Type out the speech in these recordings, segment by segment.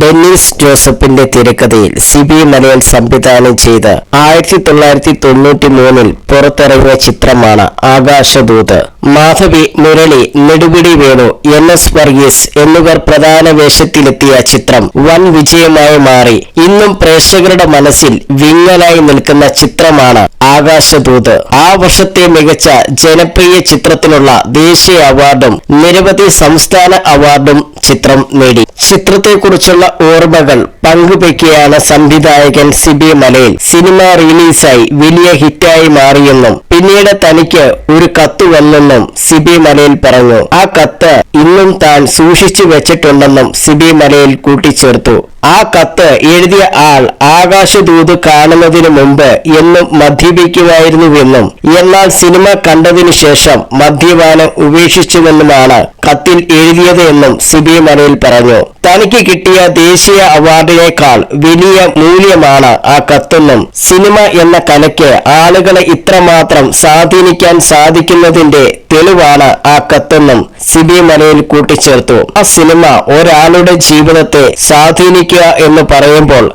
Dennis ജോസഫിന്റെ തിരക്കഥയിൽ C B മലയൻ സംവിധാനം ചെയ്ത് ആയിരത്തി തൊള്ളായിരത്തി തൊണ്ണൂറ്റി മൂന്നിൽ പുറത്തിറങ്ങിയ ചിത്രമാണ് ആകാശദൂത്. മാധവി മുരളി നെടുപിടി വേണു എൻ എസ് വർഗീസ് എന്നിവർ പ്രധാന വേഷത്തിലെത്തിയ ചിത്രം വൻ വിജയമായി മാറി. ഇന്നും പ്രേക്ഷകരുടെ മനസ്സിൽ വിങ്ങലായി നിൽക്കുന്ന ചിത്രമാണ് ആകാശദൂത്. ആ വർഷത്തെ മികച്ച ജനപ്രിയ ചിത്രത്തിനുള്ള ദേശീയ അവാർഡും നിരവധി സംസ്ഥാന അവാർഡും ചിത്രം നേടി. ചിത്രത്തെക്കുറിച്ചുള്ള ഓർമ്മകൾ പങ്കുവെക്കുകയാണ് സംവിധായകൻ സിബി മലയിൽ. സിനിമ റിലീസായി വലിയ ഹിറ്റായി മാറിയെന്നും പിന്നീട് തനിക്ക് ഒരു കത്ത് വന്നെന്നും സിബി മലയിൽ പറഞ്ഞു. ആ കത്ത് ഇന്നും താൻ സൂക്ഷിച്ചു വെച്ചിട്ടുണ്ടെന്നും സിബി മലയിൽ കൂട്ടിച്ചേർത്തു. ആ കത്ത് എഴുതിയ ആൾ ആകാശദൂത് കാണുന്നതിന് മുമ്പ് എന്നും മദ്യപിക്കുമായിരുന്നുവെന്നും എന്നാൽ സിനിമ കണ്ടതിനു ശേഷം മദ്യപാനം ഉപേക്ഷിച്ചുവെന്നുമാണ് കത്തിൽ എഴുതിയത് എന്നും സിബി മലയിൽ പറഞ്ഞു. തനിക്ക് കിട്ടിയ ദേശീയ അവാർഡിനേക്കാൾ വലിയ മൂല്യമാണ് ആ കത്തെന്നും സിനിമ എന്ന കലയ്ക്ക് ആളുകളെ ഇത്രമാത്രം സ്വാധീനിക്കാൻ സാധിക്കുന്നതിന്റെ തെളിവാണ് ആ കത്തെന്നും സിബി മലയിൽ കൂട്ടിച്ചേർത്തു. ആ സിനിമ ഒരാളുടെ ജീവിതത്തെ സ്വാധീനിക്കുക എന്ന് പറയുമ്പോൾ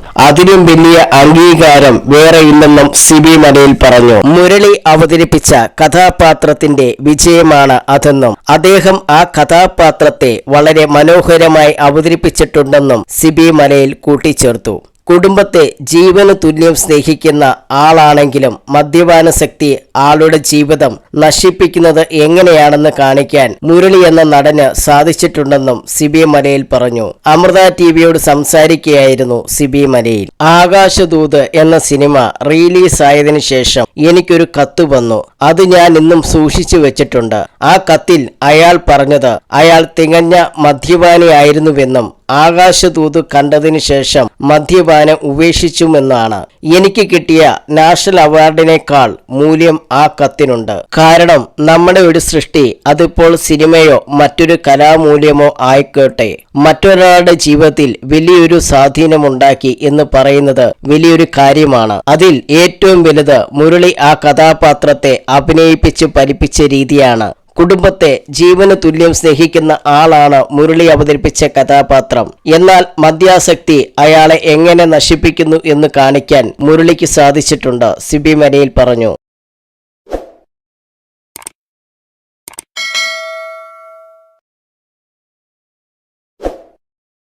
അതിലും വലിയ അംഗീകാരം വേറെയില്ലെന്നും സി ബി മലയിൽ പറഞ്ഞു. മുരളി അവതരിപ്പിച്ച കഥാപാത്രത്തിന്റെ വിജയമാണ് അതെന്നും അദ്ദേഹം ആ കഥാപാത്രത്തെ വളരെ മനോഹരമായി അവതരിപ്പിച്ചിട്ടുണ്ടെന്നും സി ബി മലയിൽ കൂട്ടിച്ചേർത്തു. കുടുംബത്തെ ജീവന് തുല്യം സ്നേഹിക്കുന്ന ആളാണെങ്കിലും മദ്യപാന ശക്തി ആളുടെ ജീവിതം നശിപ്പിക്കുന്നത് എങ്ങനെയാണെന്ന് കാണിക്കാൻ മുരളി എന്ന നടന് സാധിച്ചിട്ടുണ്ടെന്നും സിബി മലയിൽ പറഞ്ഞു. അമൃത ടിവിയോട് സംസാരിക്കുകയായിരുന്നു സിബി മലയിൽ. ആകാശദൂത് എന്ന സിനിമ റിലീസായതിനു ശേഷം എനിക്കൊരു കത്ത് വന്നു. അത് ഞാൻ ഇന്നും സൂക്ഷിച്ചു വെച്ചിട്ടുണ്ട്. ആ കത്തിൽ അയാൾ പറഞ്ഞത് അയാൾ തികഞ്ഞ മദ്യപാനിയായിരുന്നുവെന്നും ആകാശദൂത് കണ്ടതിനു ശേഷം മദ്യപാനം ഉപേക്ഷിച്ചുമെന്നാണ്. എനിക്ക് കിട്ടിയ നാഷണൽ അവാർഡിനേക്കാൾ മൂല്യം ആ കത്തിനുണ്ട്. കാരണം നമ്മുടെ ഒരു സൃഷ്ടി അതിപ്പോൾ സിനിമയോ മറ്റൊരു കലാമൂല്യമോ ആയിക്കോട്ടെ. മറ്റൊരാളുടെ ജീവിതത്തിൽ വലിയൊരു സ്വാധീനമുണ്ടാക്കി എന്ന് പറയുന്നത് വലിയൊരു കാര്യമാണ്. അതിൽ ഏറ്റവും വലുത് മുരളി ആ കഥാപാത്രത്തെ അഭിനയിപ്പിച്ച് പരിപ്പിച്ച രീതിയാണ്. കുടുംബത്തെ ജീവന് തുല്യം സ്നേഹിക്കുന്ന ആളാണ് മുരളി അവതരിപ്പിച്ച കഥാപാത്രം. എന്നാൽ മദ്യാസക്തി അയാളെ എങ്ങനെ നശിപ്പിക്കുന്നു എന്ന് കാണിക്കാൻ മുരളിക്ക് സാധിച്ചിട്ടുണ്ട് സിബി മരയിൽ പറഞ്ഞു.